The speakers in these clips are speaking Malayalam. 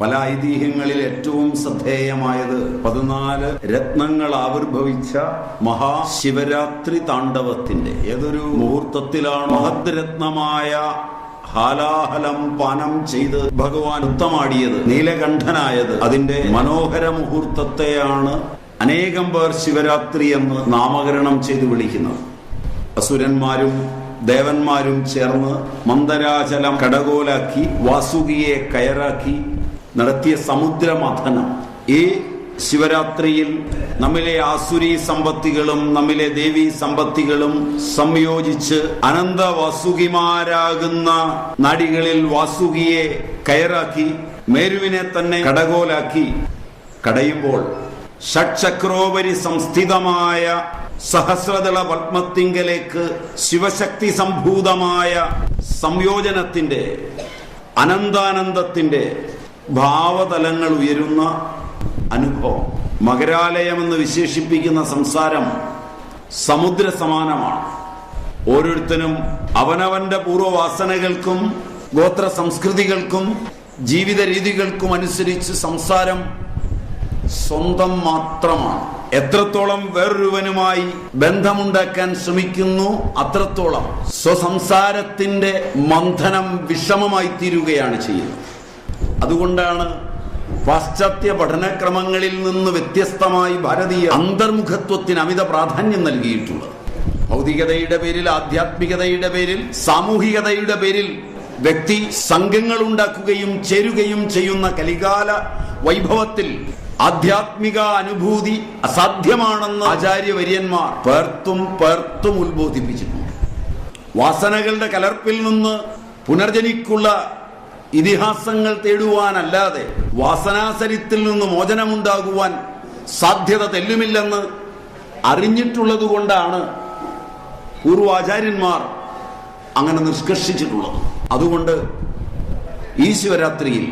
പല ഐതിഹ്യങ്ങളിൽ ഏറ്റവും ശ്രദ്ധേയമായത് പതിനാല് രത്നങ്ങൾ ആവിർഭവിച്ച മഹാശിവരാത്രി താണ്ഡവത്തിന്റെ ഏതൊരു മുഹൂർത്തത്തിലാണ് മഹത് രത്നമായ ഹാലാഹലം പാനം ചെയ്ത് ഭഗവാൻ ഉത്തമാടിയത് നീലകണ്ഠനായത്. അതിന്റെ മനോഹര മുഹൂർത്തത്തെയാണ് അനേകം പേർ ശിവരാത്രി എന്ന് നാമകരണം ചെയ്ത് വിളിക്കുന്നത്. അസുരന്മാരും ദേവന്മാരും ചേർന്ന് മന്ദരാചലം കടകോലാക്കി വാസുകിയെ കയറാക്കി നടത്തിയ സമുദ്രമഥനം. ഈ ശിവരാത്രിയിൽ നമ്മിലെ ആസുരി സമ്പത്തികളും നമ്മിലെ ദേവി സമ്പത്തികളും സംയോജിച്ച് അനന്ത വാസുകിമാരാകുന്ന നാടികളിൽ വാസുകിയെ കയറാക്കി മേരുവിനെ തന്നെ കടകോലാക്കി കടയുമ്പോൾ ഷഡ്ചക്രോപരി സംസ്ഥിതമായ സഹസ്രദള പത്മത്തിങ്കലേക്ക് ശിവശക്തി സംഭൂതമായ സംയോജനത്തിന്റെ അനന്താനന്ദത്തിന്റെ ഭാവതലങ്ങൾ ഉയരുന്ന അനുഭവം. മകരാലയമെന്ന് വിശേഷിപ്പിക്കുന്ന സംസാരം സമുദ്ര സമാനമാണ് ഓരോരുത്തരും അവനവന്റെ പൂർവവാസനകൾക്കും ഗോത്ര സംസ്കൃതികൾക്കും ജീവിത രീതികൾക്കും അനുസരിച്ച് സംസാരം സ്വന്തം മാത്രമാണ്. എത്രത്തോളം വേറൊരുവനുമായി ബന്ധമുണ്ടാക്കാൻ ശ്രമിക്കുന്നു അത്രത്തോളം സ്വസംസാരത്തിന്റെ മന്ഥനം വിഷമമായി തീരുകയാണ് ചെയ്യുന്നത്. അതുകൊണ്ടാണ് പാശ്ചാത്യ പഠനക്രമങ്ങളിൽ നിന്ന് വ്യത്യസ്തമായി ഭാരതീയ അന്തർമുഖത്വത്തിന് അമിത പ്രാധാന്യം നൽകിയിട്ടുള്ളത്. ഭൗതികതയുടെ പേരിൽ ആധ്യാത്മികതയുടെ പേരിൽ സാമൂഹികതയുടെ പേരിൽ വ്യക്തി സംഘങ്ങൾ ഉണ്ടാക്കുകയും ചേരുകയും ചെയ്യുന്ന കലികാല വൈഭവത്തിൽ ആധ്യാത്മിക അനുഭൂതി അസാധ്യമാണെന്ന് ആചാര്യവര്യന്മാർ പേർത്തും പേർത്തും ഉത്ബോധിപ്പിച്ചിട്ടുണ്ട്. വാസനകളുടെ കലർപ്പിൽ നിന്ന് പുനർജനിക്കുള്ള ഇതിഹാസങ്ങൾ തേടുവാനല്ലാതെ വാസനാസരിത്തിൽ നിന്ന് മോചനമുണ്ടാകുവാൻ സാധ്യത തെല്ലുമില്ലെന്ന് അറിഞ്ഞിട്ടുള്ളത് കൊണ്ടാണ് പൂർവാചാര്യന്മാർ അങ്ങനെ നിഷ്കർഷിച്ചിട്ടുള്ളത്. അതുകൊണ്ട് ഈ ശിവരാത്രിയിൽ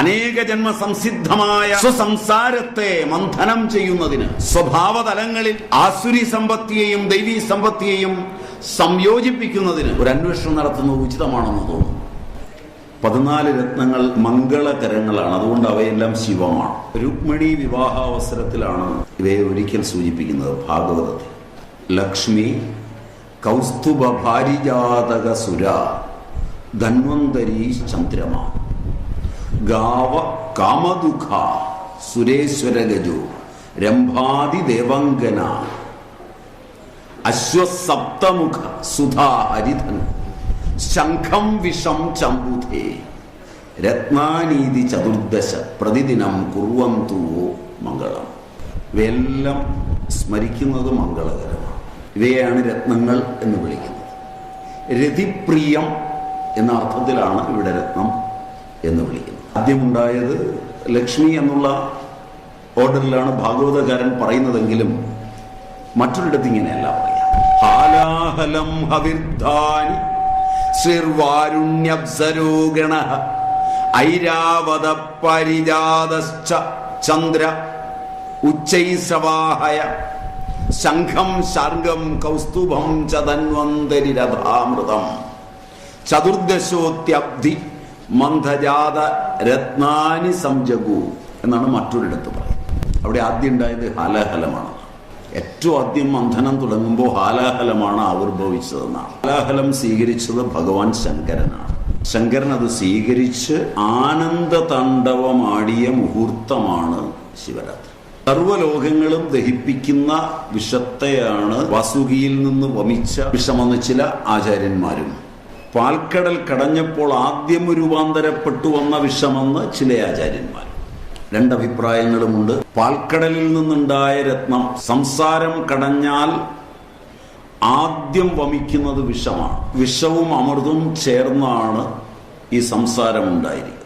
അനേക ജന്മ സംസിദ്ധമായ സ്വസംസാരത്തെ മന്ഥനം ചെയ്യുന്നതിന് സ്വഭാവതലങ്ങളിൽ ആസുരി സമ്പത്തിയെയും ദൈവീ സമ്പത്തിയെയും സംയോജിപ്പിക്കുന്നതിന് ഒരു അന്വേഷണം നടത്തുന്നത് ഉചിതമാണെന്ന് തോന്നുന്നു. പതിനാല് രത്നങ്ങൾ മംഗളകരങ്ങളാണ്. അതുകൊണ്ട് അവയെല്ലാം ശിവമാണ്. രുക്മിണി വിവാഹാവസരത്തിലാണ് ഇവയെ ഒരിക്കൽ സൂചിപ്പിക്കുന്നത് ഭാഗവതത്തിൽ. ലക്ഷ്മി കൗസ്തുഭ ഭാരിജാതക സുര ധന്വന്തരി ചന്ദ്രമ. ഗാവ കാമദുഃഖ സുരേശ്വരഗജു രംഭാതി ദേവങ്കന അശ്വസപ്തമുഖ സുധാ ഹരിധൻ ശംഖം വിഷം ചമ്പുധേ. രത്നാനീതി ചതുർദശ പ്രതിദിനം കുറുവന്തു മംഗളം. ഇവയെല്ലാം സ്മരിക്കുന്നത് മംഗളകരമാണ്. ഇവയാണ് രത്നങ്ങൾ എന്ന് വിളിക്കുന്നത്. രതിപ്രിയം എന്ന അർത്ഥത്തിലാണ് ഇവിടെ രത്നം എന്ന് വിളിക്കുന്നത്. ആദ്യമുണ്ടായത് ലക്ഷ്മി എന്നുള്ള ഓർഡറിലാണ് ഭാഗവതകാരൻ പറയുന്നതെങ്കിലും മറ്റൊരിടത്ത് ഇങ്ങനെയല്ല പറയാം. ഹാലാഹലം ഹവിർധാനി ശ്രീർവാരുണ്യബ്സരോഗണ ഐരാവത പരിജാതശ്ച ചന്ദ്ര ഉച്ചൈസവാഹയ ശംഖം ശാർഗം കൗസ്തുഭം ചതന്വന്തരി ധന്വന്തരി രഥാമൃതം ചതുർദശോത്യബ്ധി മന്ദജാത രത്നാനി സംജഗു എന്നാണ് മറ്റൊരിടത്ത് പറയുന്നത്. അവിടെ ആദ്യം ഉണ്ടായത് ഹാലാഹലമാണ്. ഏറ്റവും ആദ്യം മന്ഥനം തുടങ്ങുമ്പോൾ ഹാലാഹലമാണ് ആവിർഭവിച്ചതെന്നാണ്. ഹാലാഹലം സ്വീകരിച്ചത് ഭഗവാൻ ശങ്കരനാണ്. ശങ്കരൻ അത് സ്വീകരിച്ച് ആനന്ദ താണ്ഡവമാടിയ മുഹൂർത്തമാണ് ശിവരാത്രി. സർവലോകങ്ങളും ദഹിപ്പിക്കുന്ന വിഷത്തെയാണ് വാസുകിയിൽ നിന്ന് വമിച്ച വിഷമെന്ന് ചില ആചാര്യന്മാരും. പാൽക്കടൽ കടഞ്ഞപ്പോൾ ആദ്യം രൂപാന്തരപ്പെട്ടു വന്ന വിഷമെന്ന് ചില ആചാര്യന്മാർ രണ്ടഭിപ്രായങ്ങളുമുണ്ട്. പാൽക്കടലിൽ നിന്നുണ്ടായ രത്നം സംസാരം കടഞ്ഞാൽ ആദ്യം വമിക്കുന്നത് വിഷമാണ്. വിഷവും അമൃതവും ചേർന്നാണ് ഈ സംസാരം ഉണ്ടായിരിക്കുന്നത്.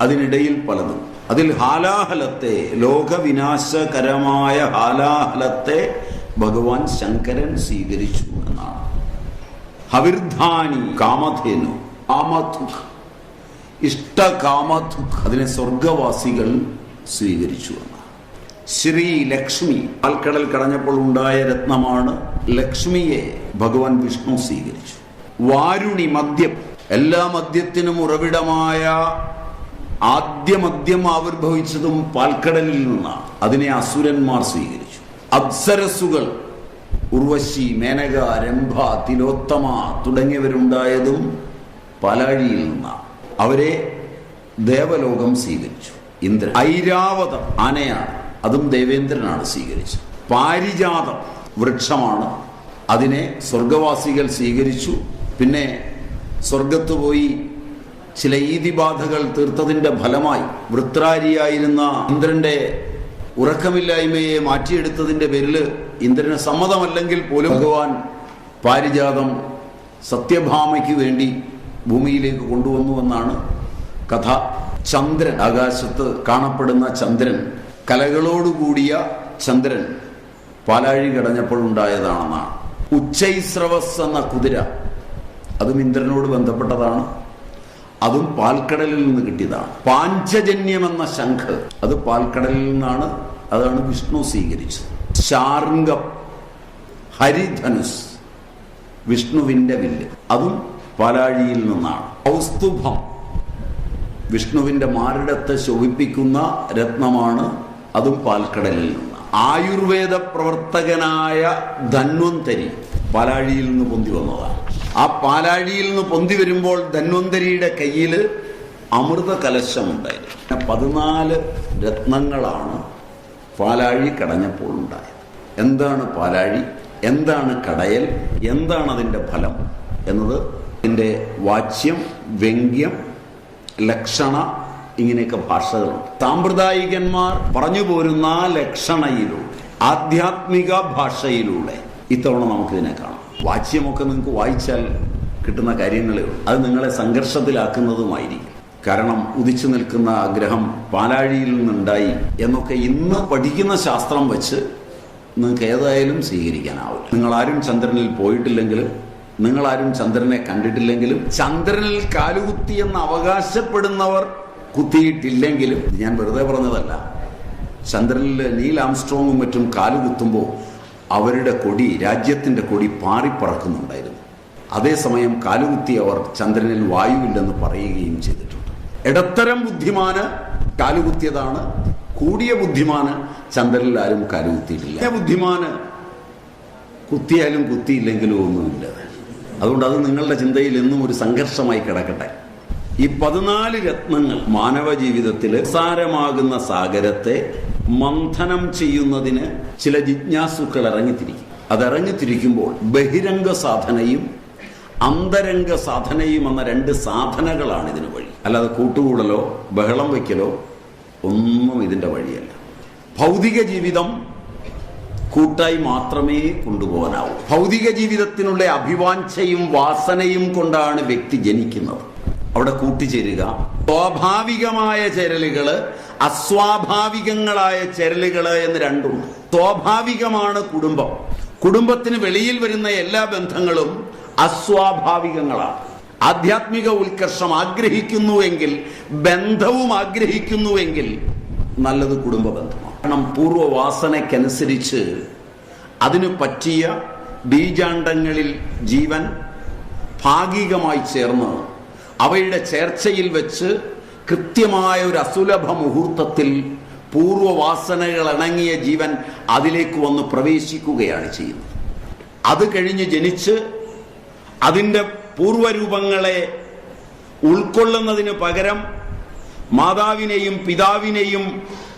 അതിനിടയിൽ പലതും. അതിൽ ഹാലാഹലത്തെ ലോകവിനാശകരമായ ഹാലാഹലത്തെ ഭഗവാൻ ശങ്കരൻ സ്വീകരിച്ചു എന്നാണ്. ഹവിർധാനി കാമധേനു കാമധുഖ് ഇഷ്ടകാമധുഖ് അതിനെ സ്വർഗവാസികൾ സ്വീകരിച്ചു എന്നാണ്. ശ്രീ ലക്ഷ്മി പാൽക്കടൽ കടഞ്ഞപ്പോൾ ഉണ്ടായ രത്നമാണ് ലക്ഷ്മിയെ ഭഗവാൻ വിഷ്ണു സ്വീകരിച്ചു. വാരുണി മദ്യം എല്ലാ മദ്യത്തിനും ഉറവിടമായ ആദ്യ മദ്യം ആവിർഭവിച്ചതും പാൽക്കടലിൽ നിന്നാണ്. അതിനെ അസുരന്മാർ സ്വീകരിച്ചു. അപ്സരസുകൾ ഉർവശി മേനക രംഭ തിലോത്തമ തുടങ്ങിയവരുണ്ടായതും പാലാഴിയിൽ നിന്നാണ്. അവരെ ദേവലോകം സ്വീകരിച്ചു. ഇന്ദ്രൻ ഐരാവതം ആനയാണ്. അതും ദേവേന്ദ്രനാണ് സ്വീകരിച്ചത്. പാരിജാതം വൃക്ഷമാണ്. അതിനെ സ്വർഗവാസികൾ സ്വീകരിച്ചു. പിന്നെ സ്വർഗത്ത് പോയി ചില ഈതിബാധകൾ തീർത്തതിന്റെ ഫലമായി വൃത്രാരിയായിരുന്ന ഇന്ദ്രന്റെ ഉറക്കമില്ലായ്മയെ മാറ്റിയെടുത്തതിന്റെ പേരിൽ ഇന്ദ്രന് സമ്മതമല്ലെങ്കിൽ പോലും ഭഗവാൻ പാരിജാതം സത്യഭാമയ്ക്ക് വേണ്ടി ഭൂമിയിലേക്ക് കൊണ്ടുവന്നു എന്നാണ് കഥ. ചന്ദ്രൻ ആകാശത്ത് കാണപ്പെടുന്ന ചന്ദ്രൻ കലകളോടുകൂടിയ ചന്ദ്രൻ പാലാഴി കടഞ്ഞപ്പോൾ ഉണ്ടായതാണെന്നാണ്. ഉച്ചൈസ്രവസ് എന്ന കുതിര അതും ഇന്ദ്രനോട് ബന്ധപ്പെട്ടതാണ്. അതും പാൽക്കടലിൽ നിന്ന് കിട്ടിയതാണ്. പാഞ്ചജന്യം എന്ന ശംഖ് അത് പാൽക്കടലിൽ നിന്നാണ് അതാണ് വിഷ്ണു സ്വീകരിച്ചത്. ശാർങ്കം ഹരിധനുസ് വിഷ്ണുവിന്റെ വില്ല്. അതും പാലാഴിയിൽ നിന്നാണ്. കൗസ്തുഭം വിഷ്ണുവിന്റെ മാറിടത്തെ ശോഭിപ്പിക്കുന്ന രത്നമാണ് അതും പാൽക്കടലിൽ നിന്ന്. ആയുർവേദ പ്രവർത്തകനായ ധന്വന്തരി പാലാഴിയിൽ നിന്ന് പൊന്തി വന്നതാണ്. ആ പാലാഴിയിൽ നിന്ന് പൊന്തി വരുമ്പോൾ ധന്വന്തരിയുടെ കയ്യിൽ അമൃത കലശമുണ്ടായിരുന്നു പതിനാല് രത്നങ്ങളാണ് പാലാഴി കടഞ്ഞപ്പോൾ ഉണ്ടായത്. എന്താണ് പാലാഴി? എന്താണ് കടയൽ? എന്താണ് അതിന്റെ ഫലം? എന്നത് ഇതിന്റെ വാച്യം വ്യംഗ്യം ലക്ഷണ ഇങ്ങനെയൊക്കെ ഭാഷകളുണ്ട്. സാമ്പ്രദായികന്മാർ പറഞ്ഞു പോരുന്ന ലക്ഷണയിലൂടെ ആധ്യാത്മിക ഭാഷയിലൂടെ ഇത്തവണ നമുക്കിതിനെ കാണാം. വാച്യമൊക്കെ നിങ്ങൾക്ക് വായിച്ചാൽ കിട്ടുന്ന കാര്യങ്ങളേ ഉള്ളൂ. അത് നിങ്ങളെ സംഘർഷത്തിലാക്കുന്നതുമായിരിക്കും. കാരണം ഉദിച്ചു നിൽക്കുന്ന ഗ്രഹം പാലാഴിയിൽ നിന്നുണ്ടായി എന്നൊക്കെ ഇന്ന് പഠിക്കുന്ന ശാസ്ത്രം വെച്ച് നിങ്ങൾക്ക് ഏതായാലും സ്വീകരിക്കാനാവില്ല. നിങ്ങളാരും ചന്ദ്രനിൽ പോയിട്ടില്ലെങ്കിലും നിങ്ങളാരും ചന്ദ്രനെ കണ്ടിട്ടില്ലെങ്കിലും ചന്ദ്രനിൽ കാലുകുത്തി എന്ന് അവകാശപ്പെടുന്നവർ കുത്തിയിട്ടില്ലെങ്കിലും ഞാൻ വെറുതെ പറഞ്ഞതല്ല. ചന്ദ്രനിൽ നീൽ ആംസ്ട്രോങ്ങും മറ്റും കാലുകുത്തുമ്പോൾ അവരുടെ കൊടി രാജ്യത്തിന്റെ കൊടി പാറിപ്പറക്കുന്നുണ്ടായിരുന്നു. അതേസമയം കാലുകുത്തിയവർ ചന്ദ്രനിൽ വായുവില്ലെന്ന് പറയുകയും ചെയ്തിട്ടുണ്ട്. ഇടത്തരം ബുദ്ധിമാന് കാലുകുത്തിയതാണ് കൂടിയ ബുദ്ധിമാന് ചന്ദ്രനിൽ ആരും കാലുകുത്തിയിട്ടില്ല. ബുദ്ധിമാന് കുത്തിയാലും കുത്തിയില്ലെങ്കിലും ഒന്നുമില്ല. അതുകൊണ്ട് അത് നിങ്ങളുടെ ചിന്തയിൽ എന്നും ഒരു സംഘർഷമായി കിടക്കട്ടെ. ഈ പതിനാല് രത്നങ്ങൾ മാനവ ജീവിതത്തിൽ സാരമാകുന്ന സാഗരത്തെ മന്ഥനം ചെയ്യുന്നതിന് ചില ജിജ്ഞാസുക്കൾ ഇറങ്ങിത്തിരിക്കും. അതിറങ്ങിത്തിരിക്കുമ്പോൾ ബഹിരംഗ സാധനയും അന്തരംഗ സാധനയും എന്ന രണ്ട് സാധനകളാണ് ഇതിന് വഴി. അല്ലാതെ കൂട്ടുകൂടലോ ബഹളം വയ്ക്കലോ ഒന്നും ഇതിന്റെ വഴിയല്ല. ഭൗതിക ജീവിതം കൂട്ടായി മാത്രമേ കൊണ്ടുപോകാനാവൂ. ഭൗതിക ജീവിതത്തിനുള്ള അഭിവാഞ്ചയും വാസനയും കൊണ്ടാണ് വ്യക്തി ജനിക്കുന്നത്. അവിടെ കൂട്ടിച്ചേരുക. സ്വാഭാവികമായ ചരലുകൾ അസ്വാഭാവികങ്ങളായ ചരലുകൾ എന്ന് രണ്ടുണ്ട് സ്വാഭാവികമാണ് കുടുംബം. കുടുംബത്തിന് വെളിയിൽ വരുന്ന എല്ലാ ബന്ധങ്ങളും അസ്വാഭാവികങ്ങളാണ്. ആധ്യാത്മിക ഉത്കർഷം ആഗ്രഹിക്കുന്നുവെങ്കിൽ ബന്ധവും ആഗ്രഹിക്കുന്നുവെങ്കിൽ നല്ലത് കുടുംബ ബന്ധമാണ് കാരണം പൂർവവാസനയ്ക്കനുസരിച്ച് അതിനു പറ്റിയ ബീജാണ്ടങ്ങളിൽ ജീവൻ ഭാഗികമായി ചേർന്ന് അവയുടെ ചേർച്ചയിൽ വെച്ച് കൃത്യമായ ഒരു അസുലഭ മുഹൂർത്തത്തിൽ പൂർവവാസനകൾ ഇണങ്ങിയ ജീവൻ അതിലേക്ക് വന്ന് പ്രവേശിക്കുകയാണ് ചെയ്യുന്നത്. അത് കഴിഞ്ഞ് ജനിച്ച് അതിന്റെ പൂർവരൂപങ്ങളെ ഉൾക്കൊള്ളുന്നതിന് പകരം മാതാവിനെയും പിതാവിനെയും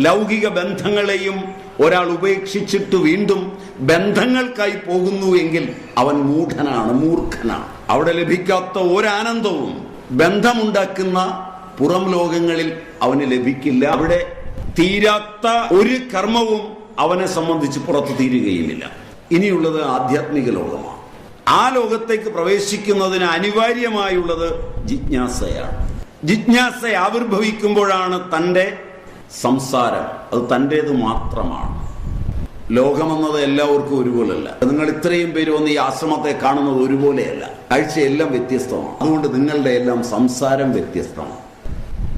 ലൗകിക ബന്ധങ്ങളെയും ഒരാൾ ഉപേക്ഷിച്ചിട്ട് വീണ്ടും ബന്ധങ്ങൾക്കായി പോകുന്നു എങ്കിൽ അവൻ മൂഢനാണ് മൂർഖനാണ്. അവിടെ ലഭിക്കാത്ത ഒരാനന്ദവും ബന്ധമുണ്ടാക്കുന്ന പുറം ലോകങ്ങളിൽ അവന് ലഭിക്കില്ല. അവിടെ തീരാത്ത ഒരു കർമ്മവും അവനെ സംബന്ധിച്ച് പുറത്തു തീരുകയുമില്ല. ഇനിയുള്ളത് ആധ്യാത്മിക ലോകമാണ്. ആ ലോകത്തേക്ക് പ്രവേശിക്കുന്നതിന് അനിവാര്യമായുള്ളത് ജിജ്ഞാസയാണ്. ജിജ്ഞാസ ആവിർഭവിക്കുമ്പോഴാണ് തന്റെ സംസാരം അത് തന്റേത് മാത്രമാണ്. ലോകമെന്നത് എല്ലാവർക്കും ഒരുപോലെയല്ല നിങ്ങൾ ഇത്രയും പേര് വന്ന് ഈ ആശ്രമത്തെ കാണുന്നത് ഒരുപോലെയല്ല. കാഴ്ചയെല്ലാം വ്യത്യസ്തമാണ്. അതുകൊണ്ട് നിങ്ങളുടെ എല്ലാം സംസാരം വ്യത്യസ്തമാണ്.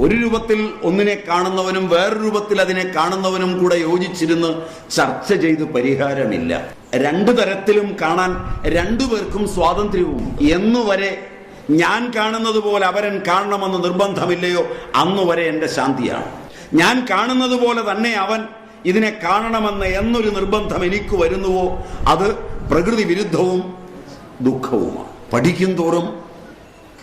ഒരു രൂപത്തിൽ ഒന്നിനെ കാണുന്നവനും വേറൊരു രൂപത്തിൽ അതിനെ കാണുന്നവനും കൂടെ യോജിച്ചിരുന്ന് ചർച്ച ചെയ്ത് പരിഹാരമില്ല. രണ്ടു തരത്തിലും കാണാൻ രണ്ടുപേർക്കും സ്വാതന്ത്ര്യവും. എന്നുവരെ ഞാൻ കാണുന്നത് പോലെ അവരൻ കാണണമെന്ന് നിർബന്ധമില്ലയോ? അന്നുവരെ എന്റെ ശാന്തിയാണ്. ഞാൻ കാണുന്നത് പോലെ തന്നെ അവൻ ഇതിനെ കാണണമെന്ന് എന്നൊരു നിർബന്ധം എനിക്ക് വരുന്നുവോ? അത് പ്രകൃതി വിരുദ്ധവും ദുഃഖവുമാണ്. പഠിക്കും തോറും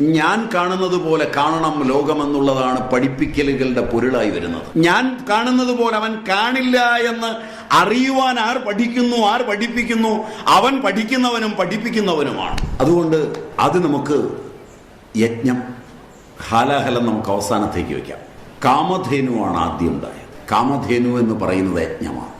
ഞാൻ കാണുന്നത് പോലെ കാണണം ലോകമെന്നുള്ളതാണ് പഠിപ്പിക്കലുകളുടെ പൊരുളായി വരുന്നത്. ഞാൻ കാണുന്നത് പോലെ അവൻ കാണില്ല എന്ന് അറിയുവാൻ ആർ പഠിക്കുന്നു ആർ പഠിപ്പിക്കുന്നു? അവൻ പഠിക്കുന്നവനും പഠിപ്പിക്കുന്നവനുമാണ്. അതുകൊണ്ട് അത് നമുക്ക് യജ്ഞം ഹാലാഹലം നമുക്ക് അവസാനത്തേക്ക് വെക്കാം കാമധേനുവാണ് ആദ്യം ഉണ്ടായത്. കാമധേനു എന്ന് പറയുന്നത് യജ്ഞമാണ്.